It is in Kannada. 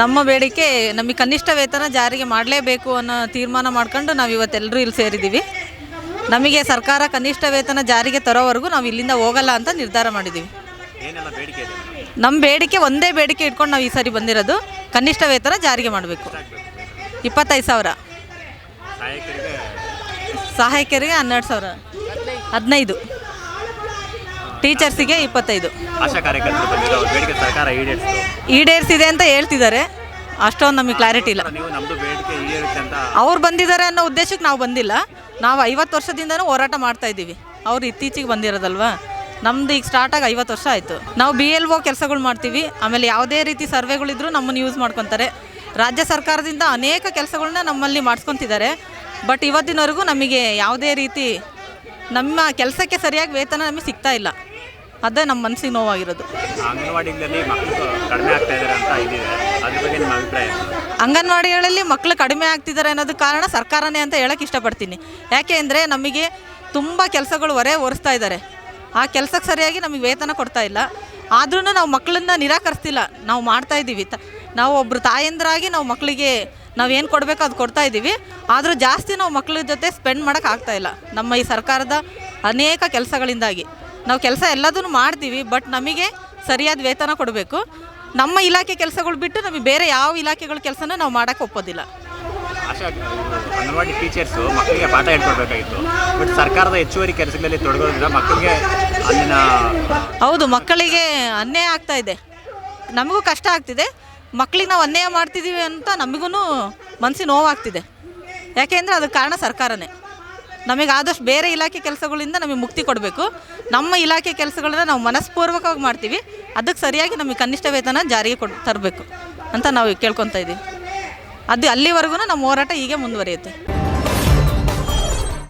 ನಮ್ಮ ಬೇಡಿಕೆ ನಮಗೆ ಕನಿಷ್ಠ ವೇತನ ಜಾರಿಗೆ ಮಾಡಲೇಬೇಕು ಅನ್ನೋ ತೀರ್ಮಾನ ಮಾಡ್ಕೊಂಡು ನಾವು ಇವತ್ತೆಲ್ಲರೂ ಇಲ್ಲಿ ಸೇರಿದ್ದೀವಿ. ನಮಗೆ ಸರ್ಕಾರ ಕನಿಷ್ಠ ವೇತನ ಜಾರಿಗೆ ತರೋವರೆಗೂ ನಾವು ಇಲ್ಲಿಂದ ಹೋಗಲ್ಲ ಅಂತ ನಿರ್ಧಾರ ಮಾಡಿದ್ದೀವಿ. ನಮ್ಮ ಬೇಡಿಕೆ ಒಂದೇ ಬೇಡಿಕೆ ಇಟ್ಕೊಂಡು ನಾವು ಈ ಸರಿ ಬಂದಿರೋದು ಕನಿಷ್ಠ ವೇತನ ಜಾರಿಗೆ ಮಾಡಬೇಕು. ಇಪ್ಪತ್ತೈದು ಸಾವಿರ. ಸಹಾಯಕರಿಗೆ ಹನ್ನೆರಡು ಸಾವಿರ. ಹದಿನೈದು. ಟೀಚರ್ಸಿಗೆ ಇಪ್ಪತ್ತೈದು. ಆಶಾ ಕಾರ್ಯಕರ್ತರು ಬಂದಿರೋ ಅವ್ರ ಬೇಡಿಕೆ ಸರ್ಕಾರ ಈಡೇರಿಸಿತು ಈಡೇರಿಸಿದೆ ಅಂತ ಹೇಳ್ತಿದ್ದಾರೆ. ಅಷ್ಟೊಂದು ನಮಗೆ ಕ್ಲಾರಿಟಿ ಇಲ್ಲ. ನೀವು ನಮ್ಮದು ಬೇಡಿಕೆ ಈಡೇರಿಕೆ ಅಂತ ಅವ್ರು ಬಂದಿದ್ದಾರೆ ಅನ್ನೋ ಉದ್ದೇಶಕ್ಕೆ ನಾವು ಬಂದಿಲ್ಲ. ನಾವು ಐವತ್ತು ವರ್ಷದಿಂದನೂ ಹೋರಾಟ ಮಾಡ್ತಾ ಇದ್ದೀವಿ. ಅವ್ರು ಇತ್ತೀಚೆಗೆ ಬಂದಿರೋದಲ್ವಾ? ನಮ್ದು ಈಗ ಸ್ಟಾರ್ಟ್ ಆಗಿ ಐವತ್ತು ವರ್ಷ ಆಯಿತು. ನಾವು ಬಿ ಎಲ್ ಒ ಕೆಲಸಗಳು ಮಾಡ್ತೀವಿ. ಆಮೇಲೆ ಯಾವುದೇ ರೀತಿ ಸರ್ವೆಗಳಿದ್ರು ನಮ್ಮನ್ನು ಯೂಸ್ ಮಾಡ್ಕೊತಾರೆ. ರಾಜ್ಯ ಸರ್ಕಾರದಿಂದ ಅನೇಕ ಕೆಲಸಗಳನ್ನ ನಮ್ಮಲ್ಲಿ ಮಾಡಿಸ್ಕೊತಿದ್ದಾರೆ. ಬಟ್ ಇವತ್ತಿನವರೆಗೂ ನಮಗೆ ಯಾವುದೇ ರೀತಿ ನಮ್ಮ ಕೆಲಸಕ್ಕೆ ಸರಿಯಾಗಿ ವೇತನ ನಮಗೆ ಸಿಗ್ತಾ ಇಲ್ಲ. ಅದೇ ನಮ್ಮ ಮನಸ್ಸಿಗೆ ನೋವಾಗಿರೋದು. ಅಂಗನವಾಡಿಗಳಲ್ಲಿ ಮಕ್ಕಳು ಕಡಿಮೆ ಆಗ್ತಾ ಇದ್ದಾರೆ ಅಂತ ಇದಿದೆ. ಅದ್ರ ಬಗ್ಗೆ ನಿಮ್ಮ ಅಭಿಪ್ರಾಯ? ಅಂಗನವಾಡಿಗಳಲ್ಲಿ ಮಕ್ಕಳು ಕಡಿಮೆ ಆಗ್ತಿದ್ದಾರೆ ಅನ್ನೋದಕ್ಕೆ ಕಾರಣ ಸರ್ಕಾರನೇ ಅಂತ ಹೇಳಕ್ಕೆ ಇಷ್ಟಪಡ್ತೀನಿ. ಯಾಕೆ ಅಂದರೆ ನಮಗೆ ತುಂಬ ಕೆಲಸಗಳು ಹೊರೆ ಒರೆಸ್ತಾ ಇದ್ದಾರೆ. ಆ ಕೆಲಸಕ್ಕೆ ಸರಿಯಾಗಿ ನಮಗೆ ವೇತನ ಕೊಡ್ತಾ ಇಲ್ಲ. ಆದ್ರೂ ನಾವು ಮಕ್ಕಳನ್ನ ನಿರಾಕರಿಸ್ತಿಲ್ಲ. ನಾವು ಮಾಡ್ತಾ ಇದ್ದೀವಿ. ತ ನಾವು ಒಬ್ಬರು ತಾಯಂದ್ರಾಗಿ ನಾವು ಮಕ್ಕಳಿಗೆ ನಾವು ಏನು ಕೊಡಬೇಕು ಅದು ಕೊಡ್ತಾ ಇದ್ದೀವಿ. ಆದರೂ ಜಾಸ್ತಿ ನಾವು ಮಕ್ಕಳ ಜೊತೆ ಸ್ಪೆಂಡ್ ಮಾಡೋಕ್ಕಾಗ್ತಾ ಇಲ್ಲ. ನಮ್ಮ ಈ ಸರ್ಕಾರದ ಅನೇಕ ಕೆಲಸಗಳಿಂದಾಗಿ. ನಾವು ಕೆಲಸ ಎಲ್ಲದನ್ನು ಮಾಡ್ತೀವಿ ಬಟ್ ನಮಗೆ ಸರಿಯಾದ ವೇತನ ಕೊಡಬೇಕು. ನಮ್ಮ ಇಲಾಖೆ ಕೆಲಸಗಳು ಬಿಟ್ಟು ನಮಗೆ ಬೇರೆ ಯಾವ ಇಲಾಖೆಗಳ ಕೆಲಸನ ನಾವು ಮಾಡೋಕ್ಕೆ ಒಪ್ಪೋದಿಲ್ಲ. ಅಂಗನವಾಡಿ ಟೀಚರ್ಸು ಮಕ್ಕಳಿಗೆ ಪಾಠ ಹೇಳ್ಕೊಡ್ಬೇಕಾಗಿತ್ತು. ಬಟ್ ಸರ್ಕಾರದ ಹೆಚ್ಚುವರಿ ಕೆಲಸಗಳಲ್ಲಿ ತೊಡಗೋದ್ರಿಂದ ಮಕ್ಕಳಿಗೆ ಅಲ್ಲಿನ ಹೌದು ಮಕ್ಕಳಿಗೆ ಅನ್ಯಾಯ ಆಗ್ತಾ ಇದೆ. ನಮಗೂ ಕಷ್ಟ ಆಗ್ತಿದೆ. ಮಕ್ಕಳಿಗೆ ನಾವು ಅನ್ಯಾಯ ಮಾಡ್ತಿದ್ದೀವಿ ಅಂತ ನಮಗೂ ಮನಸ್ಸಿಗೆ ನೋವಾಗ್ತಿದೆ. ಯಾಕೆಂದರೆ ಅದಕ್ಕೆ ಕಾರಣ ಸರ್ಕಾರನೇ. ನಮಗೆ ಆದಷ್ಟು ಬೇರೆ ಇಲಾಖೆ ಕೆಲಸಗಳಿಂದ ನಮಗೆ ಮುಕ್ತಿ ಕೊಡಬೇಕು. ನಮ್ಮ ಇಲಾಖೆ ಕೆಲಸಗಳನ್ನ ನಾವು ಮನಸ್ಪೂರ್ವಕವಾಗಿ ಮಾಡ್ತೀವಿ. ಅದಕ್ಕೆ ಸರಿಯಾಗಿ ನಮಗೆ ಕನಿಷ್ಠ ವೇತನ ಜಾರಿಗೆ ಕೊಡ್, ತರಬೇಕು ಅಂತ ನಾವು ಕೇಳ್ಕೊತಾ ಇದ್ದೀವಿ. ಅದು ಅಲ್ಲಿವರೆಗೂ ನಮ್ಮ ಹೋರಾಟ ಹೀಗೆ ಮುಂದುವರಿಯುತ್ತೆ.